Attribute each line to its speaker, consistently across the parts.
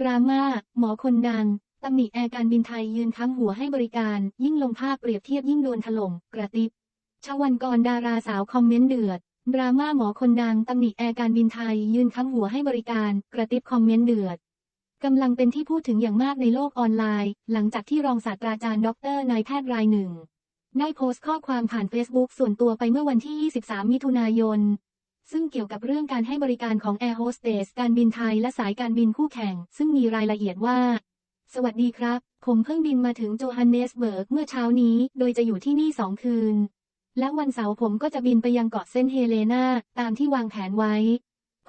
Speaker 1: ดราม่า หมอคนดังตำหนิแอร์การบินไทยยืนค้ำหัวให้บริการ ยิ่งลงภาพเปรียบเทียบยิ่งโดนถล่มกระติบชวันกรดาราสาวคอมเมนต์เดือด ดราม่าหมอคนดังตำหนิแอร์การบินไทยยืนค้ำหัวให้บริการ กระติบคอมเมนต์เดือดกำลังเป็นที่พูดถึงอย่างมากในโลกออนไลน์ หลังจากที่รองศาสตราจารย์ดรนายแพทย์รายหนึ่งได้โพสต์ข้อความผ่าน Facebook ส่วนตัวไปเมื่อวันที่ 23 มิถุนายน ซึ่งเกี่ยวกับเรื่องการให้บริการของ Air Hostess การบินไทยและสายการบินคู่แข่ง ซึ่งมีรายละเอียดว่า สวัสดีครับ ผมเพิ่งบินมาถึงโจฮันเนสเบิร์กเมื่อเช้านี้ โดยจะอยู่ที่นี่สองคืน และวันเสาร์ผมก็จะบินไปยังเกาะเซนเฮเลนาตามที่วางแผนไว้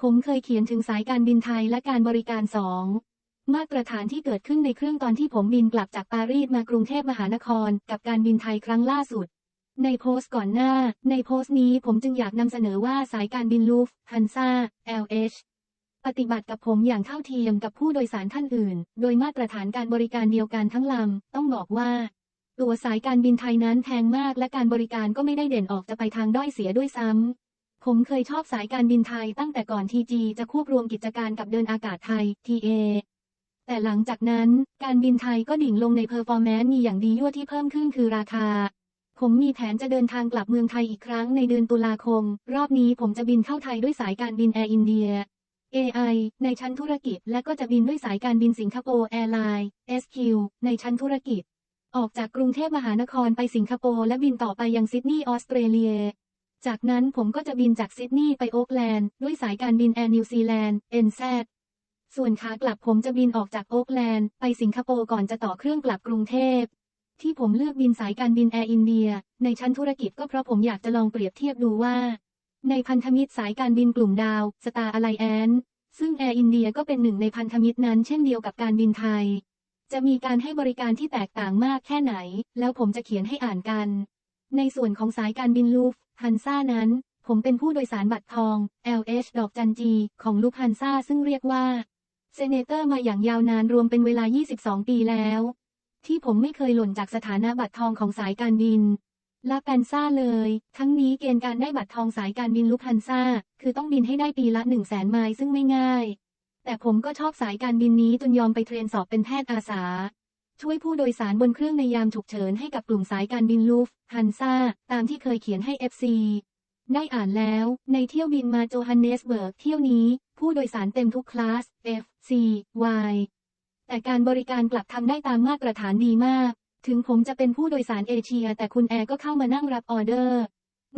Speaker 1: ผมเคยเขียนถึงสายการบินไทยและการบริการสองมาตรฐานที่เกิดขึ้นในเครื่องตอนที่ผมบินกลับจากปารีสมากรุงเทพมหานคร กับการบินไทยครั้งล่าสุด ในโพสต์ก่อนหน้า ในโพสต์นี้ผมจึงอยากนำเสนอว่าสายการบินลูฟฮันซา LH ปฏิบัติกับผมอย่างเท่าเทียมกับผู้โดยสารท่านอื่น โดยมาตรฐานการบริการเดียวกันทั้งลำ ต้องบอกว่า ตัวสายการบินไทยนั้นแพงมากและการบริการก็ไม่ได้เด่นออกจะไปทางด้อยเสียด้วยซ้ำ ผมเคยชอบสายการบินไทยตั้งแต่ก่อนทีจีจะควบรวมกิจการกับเดินอากาศไทย TA แต่หลังจากนั้น การบินไทยก็ดิ่งลงในเพอร์ฟอร์แมนซ์มีอย่างดียั่วที่เพิ่มขึ้นคือราคา ผมมีแผนจะเดินทางกลับเมืองไทยอีกครั้งในเดือนตุลาคม รอบนี้ผมจะบินเข้าไทยด้วยสายการบินแอร์อินเดีย AI ในชั้นธุรกิจ และก็จะบินด้วยสายการบินสิงคโปร์แอร์ไลน์ SQ ในชั้นธุรกิจ ออกจากกรุงเทพมหานครไปสิงคโปร์และบินต่อไปยังซิดนีย์ออสเตรเลีย จากนั้นผมก็จะบินจากซิดนีย์ไปโอ๊กแลนด์ด้วยสายการบินแอร์นิวซีแลนด์ NZ ส่วนขากลับผมจะบินออกจากโอ๊กแลนด์ไปสิงคโปร์ก่อนจะต่อเครื่องกลับกรุงเทพ ที่ผมเลือกบินสายการบินแอร์อินเดีย ในชั้นธุรกิจก็เพราะผมอยากจะลองเปรียบเทียบดูว่า ในพันธมิตรสายการบินกลุ่มดาวสตาร์อะไลแอนซึ่งแอร์อินเดียก็เป็นหนึ่งในพันธมิตรนั้นเช่นเดียวกับการบินไทย จะมีการให้บริการที่แตกต่างมากแค่ไหน แล้วผมจะเขียนให้อ่านกัน ในส่วนของสายการบินลูฟฮันซ่านั้น ผมเป็นผู้โดยสารบัตรทอง LH ดอกจันจีของลูฟฮันซ่าซึ่งเรียกว่าเซเนเตอร์มาอย่างยาวนานรวมเป็นเวลา 22 ปีแล้ว ที่ผมไม่เคยหล่นจากสถานะบัตรทองของสายการบินลาแปนซ่าเลย ทั้งนี้เกณฑ์การได้บัตรทองสายการบินลุกฮันซ่า คือต้องบินให้ได้ปีละ1 0 0 0 0แสนไมล์ซึ่งไม่ง่าย แต่ผมก็ชอบสายการบินนี้จนยอมไปเทรนสอบเป็นแพทย์อาสา ช่วยผู้โดยสารบนเครื่องในยามฉุกเฉินให้กับกลุ่มสายการบินลูฟฮันซ่า ตามที่เคยเขียนให้ FC ได้อ่านแล้ว ในเที่ยวบินมาโจฮันเนสเบิร์กเที่ยวนี้ ผู้โดยสารเต็มทุกคลาส F C Y แต่การบริการกลับทำได้ตามมาตรฐานดีมาก ถึงผมจะเป็นผู้โดยสารเอเชีย แต่คุณแอร์ก็เข้ามานั่งรับออเดอร์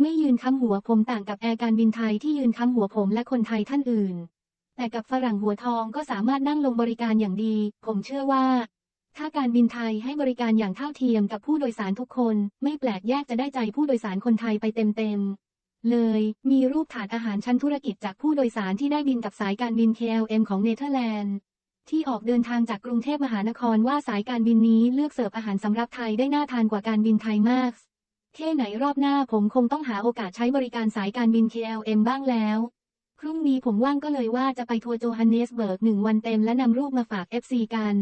Speaker 1: ไม่ยืนค้ำหัวผมต่างกับแอร์การบินไทยที่ยืนค้ำหัวผมและคนไทยท่านอื่น แต่กับฝรั่งหัวทองก็สามารถนั่งลงบริการอย่างดี ผมเชื่อว่า ถ้าการบินไทยให้บริการอย่างเท่าเทียมกับผู้โดยสารทุกคน ไม่แปลกแยกจะได้ใจผู้โดยสารคนไทยไปเต็มๆเลย มีรูปถาดอาหารชั้นธุรกิจจากผู้โดยสารที่ได้บินกับสายการบิน KLM ของเนเธอร์แลนด์ ที่ออกเดินทางจากกรุงเทพมหานครว่าสายการบินนี้เลือกเสิร์ฟอาหารสำหรับไทยได้น่าทานกว่าการบินไทยมากแค่ไหนรอบหน้าผมคงต้องหาโอกาสใช้บริการสายการบิน KLM บ้างแล้วพรุ่งนี้ผมว่างก็เลยว่าจะไปทัวร์โจฮันเนสเบิร์กหนึ่งวันเต็มและนำรูปมาฝาก FC กัน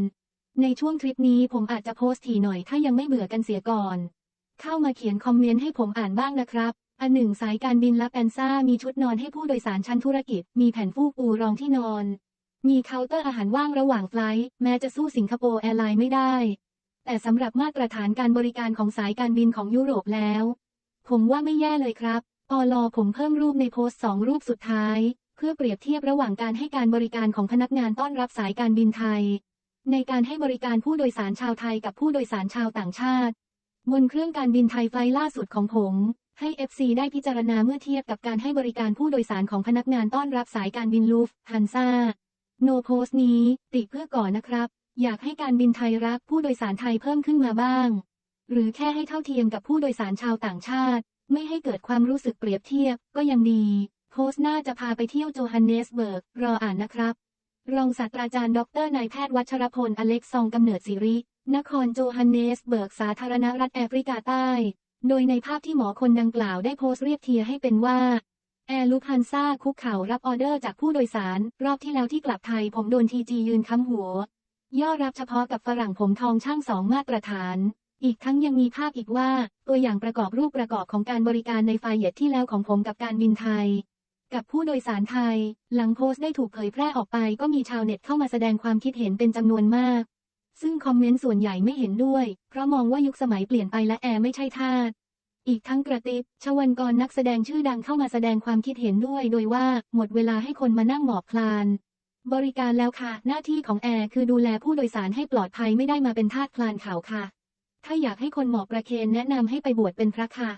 Speaker 1: ในช่วงทริปนี้ผมอาจจะโพสต์ถี่หน่อยถ้ายังไม่เบื่อกันเสียก่อน เข้ามาเขียนคอมเมนต์ให้ผมอ่านบ้างนะครับ อันหนึ่งสายการบินและแปนซ่ามีชุดนอนให้ผู้โดยสารชั้นธุรกิจ มีแผ่นฟูกปูรองที่นอน มีเคาน์เตอร์อาหารว่างระหว่างไฟล์แม้จะสู้สิงคโปร์แอร์ไลน์ไม่ได้ แต่สำหรับมาตรฐานการบริการของสายการบินของยุโรปแล้ว ผมว่าไม่แย่เลยครับอลอผมเพิ่มรูปในโพสต์สองรูปสุดท้าย เพื่อเปรียบเทียบระหว่างการให้การบริการของพนักงานต้อนรับสายการบินไทย ในการให้บริการผู้โดยสารชาวไทยกับผู้โดยสารชาวต่างชาติ บนเครื่องการบินไทยไฟล์ล่าสุดของผมให้ FC ได้พิจารณาเมื่อเทียบกับการให้บริการผู้โดยสารของพนักงานต้อนรับสายการบินลูฟฮันซา โนโพสนี้ ติเพื่อก่อนนะครับ อยากให้การบินไทยรักผู้โดยสารไทยเพิ่มขึ้นมาบ้าง หรือแค่ให้เท่าเทียมกับผู้โดยสารชาวต่างชาติ ไม่ให้เกิดความรู้สึกเปรียบเทียบก็ยังดี โพสต์น่าจะพาไปเที่ยวโจฮันเนสเบิร์ก รออ่านนะครับ รองศาสตราจารย์ดรนายแพทย์วัชรพลอเล็กซองกำเนิดสิริ นครโจฮันเนสเบิร์กสาธารณรัฐแอฟริกาใต้ โดยในภาพที่หมอคนดังกล่าวได้โพสต์เรียบเทียให้เป็นว่า แอร์ลูคันซ่าคุกเข่ารับออเดอร์จากผู้โดยสาร รอบที่แล้วที่กลับไทยผมโดนทีจียืนค้ำหัว ย่อรับเฉพาะกับฝรั่งผมทองช่างสองมาตรฐาน อีกทั้งยังมีภาพอีกว่า ตัวอย่างประกอบรูปประกอบของการบริการในไฟล์เหยียดที่แล้วของผมกับการบินไทย กับผู้โดยสารไทย หลังโพสต์ได้ถูกเผยแพร่ออกไปก็มีชาวเน็ตเข้ามาแสดงความคิดเห็นเป็นจำนวนมาก ซึ่งคอมเมนต์ส่วนใหญ่ไม่เห็นด้วย เพราะมองว่ายุคสมัยเปลี่ยนไปและแอร์ไม่ใช่ทาส อีกทั้งกระติบชวันกรนักแสดงชื่อดังเข้ามาแสดงความคิดเห็นด้วย โดยว่าหมดเวลาให้คนมานั่งหมอบคลาน บริการแล้วค่ะ หน้าที่ของแอร์คือดูแลผู้โดยสารให้ปลอดภัยไม่ได้มาเป็นทาสคลานเขาค่ะ ถ้าอยากให้คนหมอบประเคนแนะนำให้ไปบวชเป็นพระค่ะ